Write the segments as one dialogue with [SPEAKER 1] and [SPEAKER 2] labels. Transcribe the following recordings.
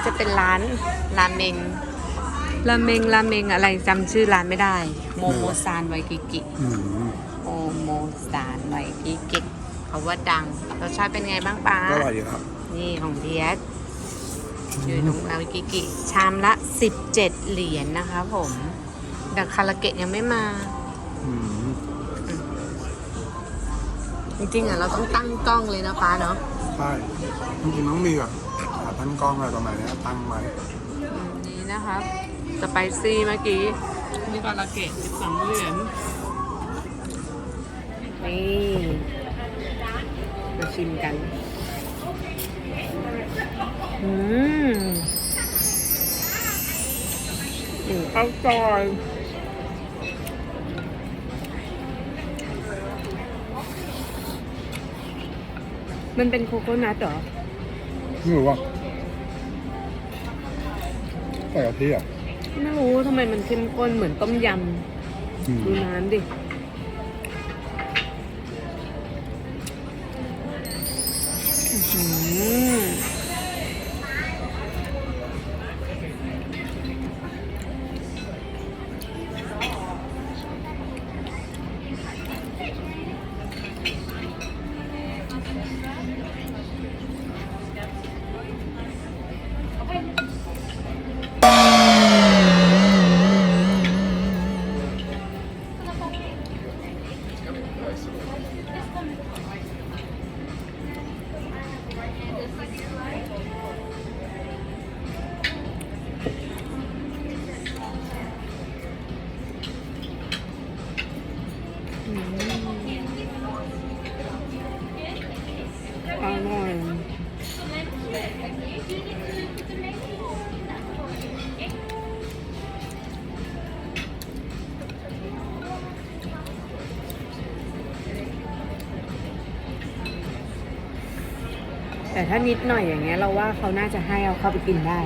[SPEAKER 1] ก็จะเป็นร้านราเมงราเมงราเมงอะไรจำชื่อร้านไม่ได้ โมโมซานไวกิกิ
[SPEAKER 2] อืม
[SPEAKER 1] โมโมซานไวกิกิเขาว่าดังรสชาติเป็นไงบ้างป้า
[SPEAKER 2] ก็อร่อยดีครับ
[SPEAKER 1] นี่ของเดียสอยู่ตรงราเมงกิกิชามละ 17 เหรียญนะคะผมแต่คาราเกะยังไม่มา
[SPEAKER 2] อืม
[SPEAKER 1] จริงๆอะเราต้องตั้งกล้องเลยนะป้าเนาะ
[SPEAKER 2] ใช่จริงๆต้องมีแบบขาตั้งกล้องอะไรประมาณเนี้ยตั้งไว้
[SPEAKER 1] อืมนี่นะครับสไปซี่เมื่อกี้นี่คาราเกะ12เหรียญนี่มาชิมกัน อืมอืมข้าวซอย มันเป็นโคโคนัทเหรอ
[SPEAKER 2] ไม่รู้ว่าใส่กะทิอะ
[SPEAKER 1] ไม่รู้ทำไมมันเข้มข้นเหมือนต้มย
[SPEAKER 2] อืมำ
[SPEAKER 1] ดูน้ำดิ อื้อหือ อร่อยแต่ถ้านิดหน่อยอย่างเงี้ยเราว่าเขาน่าจะให้เอาเข้าไปกินได้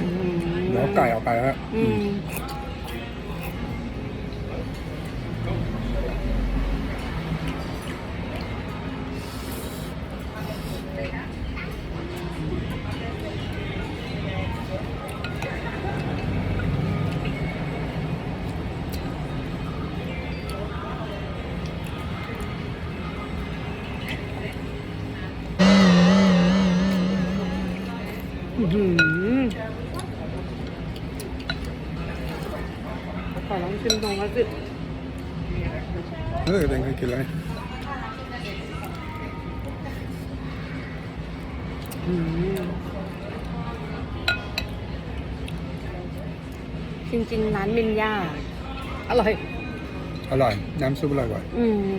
[SPEAKER 1] อืม
[SPEAKER 2] เดี๋ยวไก่เอาไปฮะ
[SPEAKER 1] อืม ขอลองชิมตรงก็สิ
[SPEAKER 2] เออเด็กเคยกินแล้วไง
[SPEAKER 1] อืมจริงๆร้านมินย่า อร่อย
[SPEAKER 2] อร่อย น้ำซุปอร่อยกว่า
[SPEAKER 1] อืม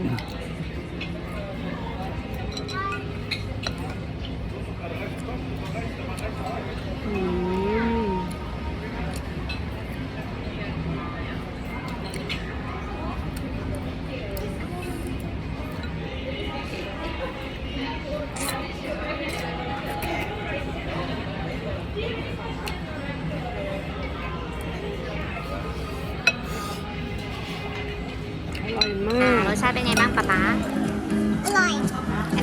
[SPEAKER 1] อร่อยมารก
[SPEAKER 3] สชาติเป็นไงบ้างป๊าป๊าอร่อย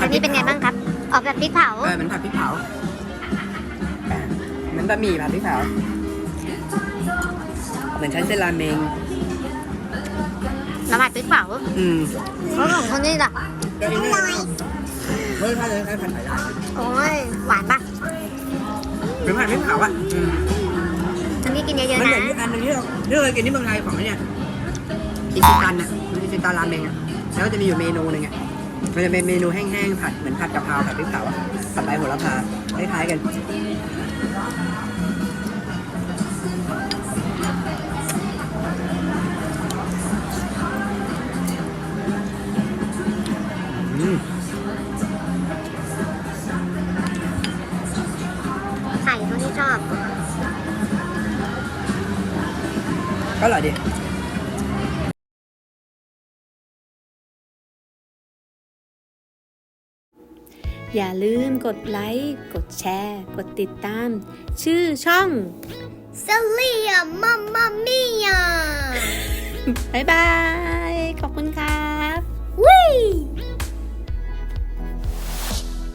[SPEAKER 3] อันนี้เป็นไงบ้างครับ ออกแบบพริกเผา
[SPEAKER 4] เออเหมือนผัดพริกเผาอะเหมือนบะหมี่ผัดพริกเผา เหมือนชั้นเซราเมง
[SPEAKER 3] น้ำผัดพริกเผา
[SPEAKER 4] อืม
[SPEAKER 3] แล้วของคนนี้ล่ะ
[SPEAKER 4] ก็อีกนิดนึงเฮ้ยถ้าจะคล้ายผัดไทยได้
[SPEAKER 3] โอ้ย หวานปะ
[SPEAKER 4] เหมือนผัดพริกเผาอะอืม
[SPEAKER 3] อันนี้กินเยอะ
[SPEAKER 4] มัน
[SPEAKER 3] ๆ
[SPEAKER 4] เหมื
[SPEAKER 3] นะ
[SPEAKER 4] อนที่อันหนึงที่เราที่เราเคยกินที่เมืองไทยของไอ้เนี่ยอิชิตันอะมันอิชิ ตันราเมงอะแล้วจะมีอยู่เมนูหนึ่งอะมันจะเป็นเมนูแห้งๆผัดเหมือนผัดกะเพราผัดพริกเผาอะผัดใบโหระพาคล้ายๆกัน
[SPEAKER 2] อืม
[SPEAKER 3] ไข่คนที่ชอบ
[SPEAKER 4] ก็อร่อยดี
[SPEAKER 1] อย่าลืมกดไลค์ กดแชร์ กดติดตาม ชื่อช่อง
[SPEAKER 3] เซเลียมัมมัมมี่ย
[SPEAKER 1] บ๊ายบาย